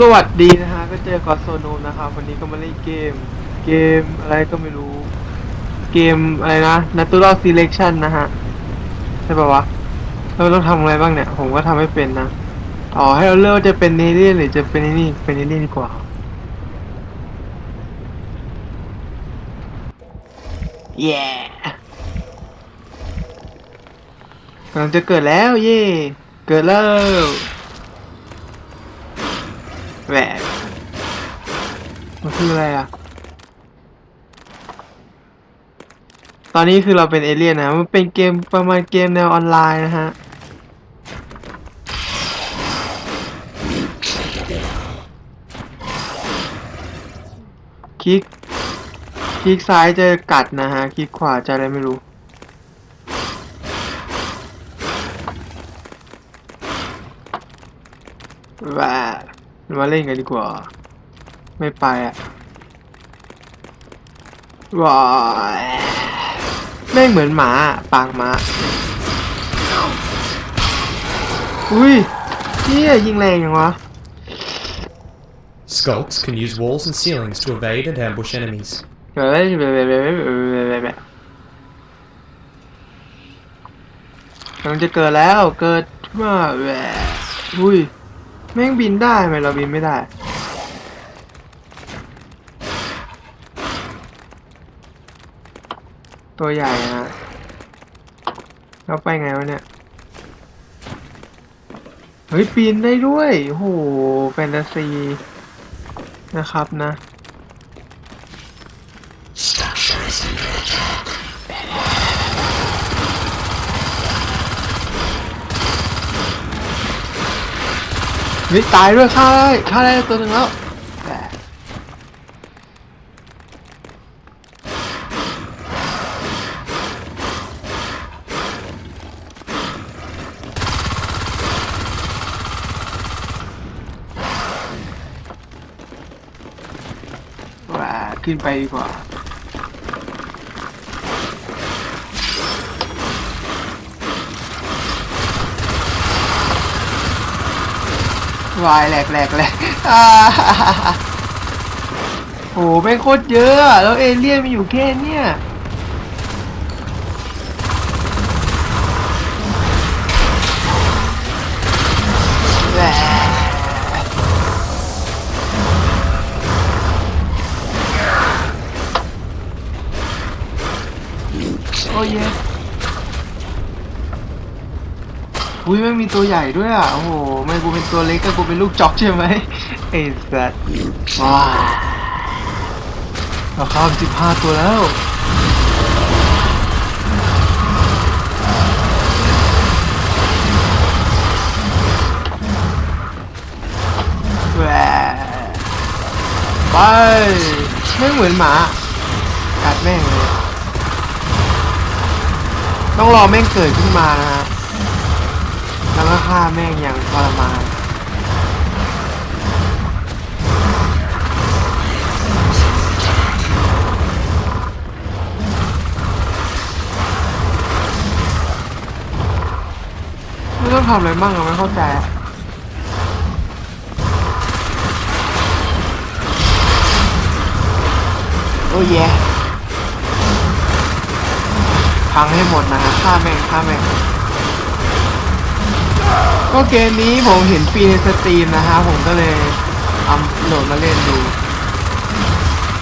สวัสดีนะฮะก็เจอกอโซโนนะครับวันนี้ก็มาเล่นเกม เกมอะไรก็ไม่รู้ เกมอะไรนะ Natural Selection นะฮะ ใช่ปะวะ เราต้องทำอะไรบ้างเนี่ย ผมก็ทำไม่เป็นนะ อ๋อ ให้เราเลือกจะเป็นเนเรียนหรือจะเป็นนี่เป็นเนเรียนดีกว่า เย้กำลังจะเกิดแล้ว เย่เกิดแล้ว แหวกมันคืออะไรอะ ตอนนี้คือเราเป็นเอเลี่ยนนะ มันเป็นเกมประมาณเกมแนวออนไลน์นะฮะ คลิก คลิกซ้ายจะกัดนะฮะ คลิกขวาจะอะไรไม่รู้ว้า มาเล่นกันดีกว่า ไม่ไปอะว้ายแม่งเหมือนหมาอะปากหมาอุ้ยเฮียยิงแรงยังวะ Skulks can use walls and ceilings to evade and ambush enemies. เฮ้ยแบบแบบแบบแบบแบบแบบกำลังจะเกิดแล้วเกิดมาแหวะอุ้ย แม่งบินได้ทำไมเราบินไม่ได้ ตัวใหญ่นะฮะเราไปไงวะเนี่ย เฮ้ย ปีนได้ด้วยโหแฟนตาซี นะครับนะ เฮ้ยตายด้วยฆ่าได้ฆ่าได้ตัวหนึ่งแล้วแต่ขึ้นไปดีกว่า วายแหลกแหลกแหลกโอ้โหไม่โคตรเยอะอะแล้วเอเลี่ยนมีอยู่แค่เนี้ย อุ้ยไม่มีตัวใหญ่ด้วยอะ โอ้โห ไม่กูเป็นตัวเล็กก็กูเป็นลูกจอกใช่ไหมไอ้สัสว้าเราข้ามสิบห้าตัวแล้วแหวไปไม่เหมือนหมากัดแม่งเลย ต้องรอแม่งเกิดขึ้นมานะฮะ แล้วก็ฆ่าแม่งอย่างทรมานไม่ต้องทำอะไรบ้างอะไม่เข้าใจโอ้ยแย่พังให้หมดนะฮะฆ่าแม่งฆ่าแม่ง ก็เกมนี้ผมเห็นฟรีในสตรีมนะฮะผมก็เลยเอาโหลดมาเล่นดู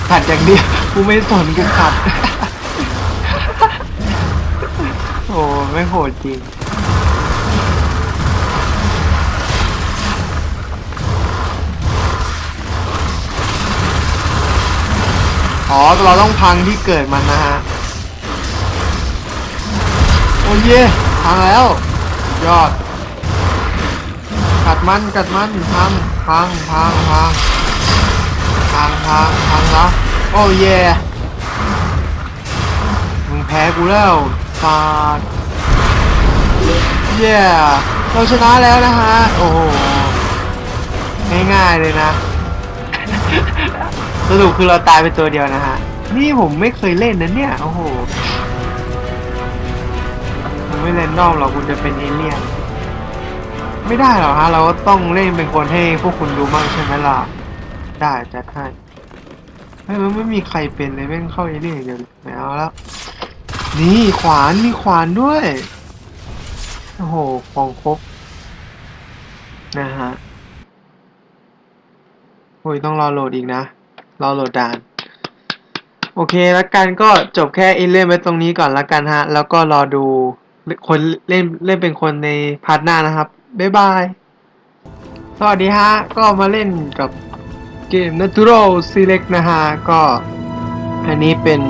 ขัดอย่างเดียวกูไม่สนกูขัดโอ้ไม่โหดจริงอ๋อเราต้องพังที่เกิดมันนะฮะ โอ้ยพังแล้ว ยอด มันกัดมันพังพังพังพังพังพังพังแล้วโอ้เย่มึงแพ้กูแล้วฟาดเย่เราชนะแล้วนะฮะโอ้โหง่ายๆเลยนะสรุปคือเราตายไปตัวเดียวนะฮะ นี่ผมไม่เคยเล่นนะเนี่ยโอ้โหผมไม่เล่นนอกหรอกคุณจะเป็นเอเลี่ยน ไม่ได้หรอฮะ เราก็ต้องเล่นเป็นคนให้พวกคุณดูมั่งใช่ไหมล่ะ ได้จัดให้เฮ้ยมันไม่มีใครเป็นเลยแม่งเข้าเอเลี่ยนเดียวไม่เอาแล้ว นี่ขวานมีขวานด้วย โอ้โหของครบนะฮะโอ้ยต้องรอโหลดอีกนะ รอโหลดด่านโอเคแล้วกันก็จบแค่เอเล่นไว้ตรงนี้ก่อนละกันฮะ แล้วก็รอดูคนเล่นเล่นเป็นคนในพาร์ทหน้านะครับ บ๊ายบาย สวัสดีฮะ ก็มาเล่นกับเกม Natural Select นะฮะ ก็อันนี้เป็น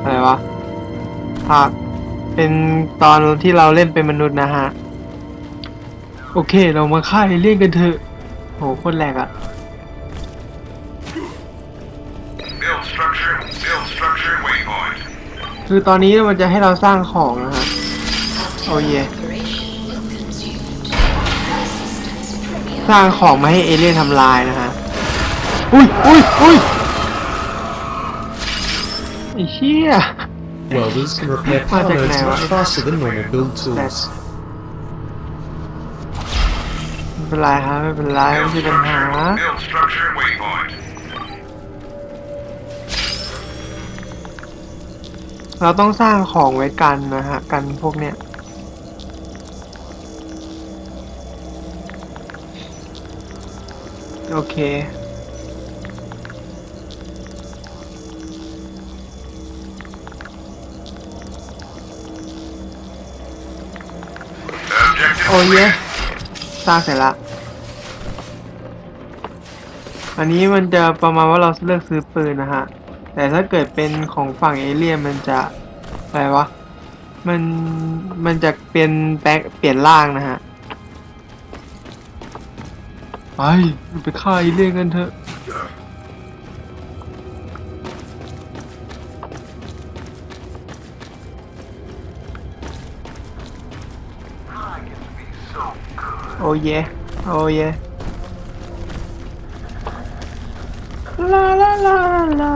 อะไรวะภาคเป็นตอนที่เราเล่นเป็นมนุษย์นะฮะ โอเคเรามาฆ่าเอเลี่ยนกันเถอะ โหโคตรแรงอะ Build structure, build structure waypoint. คือตอนนี้มันจะให้เราสร้างของนะฮะ โอ้เย สร้างของมาให้เอเลี่ยนทำลายนะฮะ อุ้ยอุ้ยอุ้ยไอ้เชี่ย Welders can repair power Project nodes now, much right? faster than normal build tools. ไม่เป็นไรฮะไม่เป็นไรไม่ Build ใช่ปัญหา structure, build structure waypoint. เราต้องสร้างของไว้กันนะฮะ กันพวกเนี้ย โอเค โอ้เยสร้างเสร็จละ อันนี้มันจะประมาณว่าเราเลือกซื้อปืนนะฮะ แต่ถ้าเกิดเป็นของฝั่งเอเลี่ยนมันจะอะไรวะ มัน มันจะเป็นแปลเปลี่ยนร่างนะฮะ ไปไปฆ่าเอเลี่ยนกันเถอะโอ้เยโอ้เยลาลาลาลา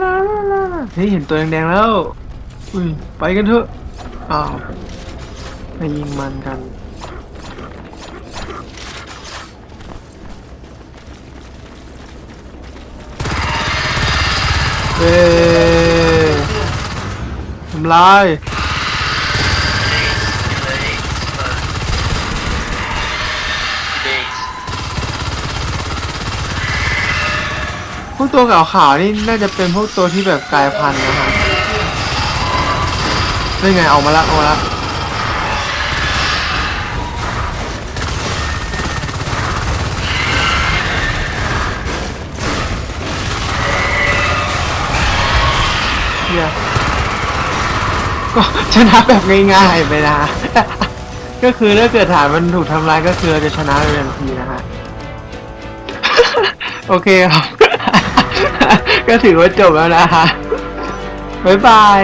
ลาลาลาเฮ้ยเห็นตัวแดงๆแล้วอุ้ยไปกันเถอะอ้าวไปยิงมันกัน เอ้ทำลายพวกตัวขาวๆนี่น่าจะเป็นพวกตัวที่แบบกลายพันธุ์นะฮะได้ไงออกมาละออกมาละ ยก็ชนะแบบง่ายๆไปนะ ก็คือถ้าเกิดฐานมันถูกทำลายก็คือเราจะชนะในทันทีนะฮะ โอเคครับ ก็ถือว่าจบแล้วนะฮะบ๊ายบาย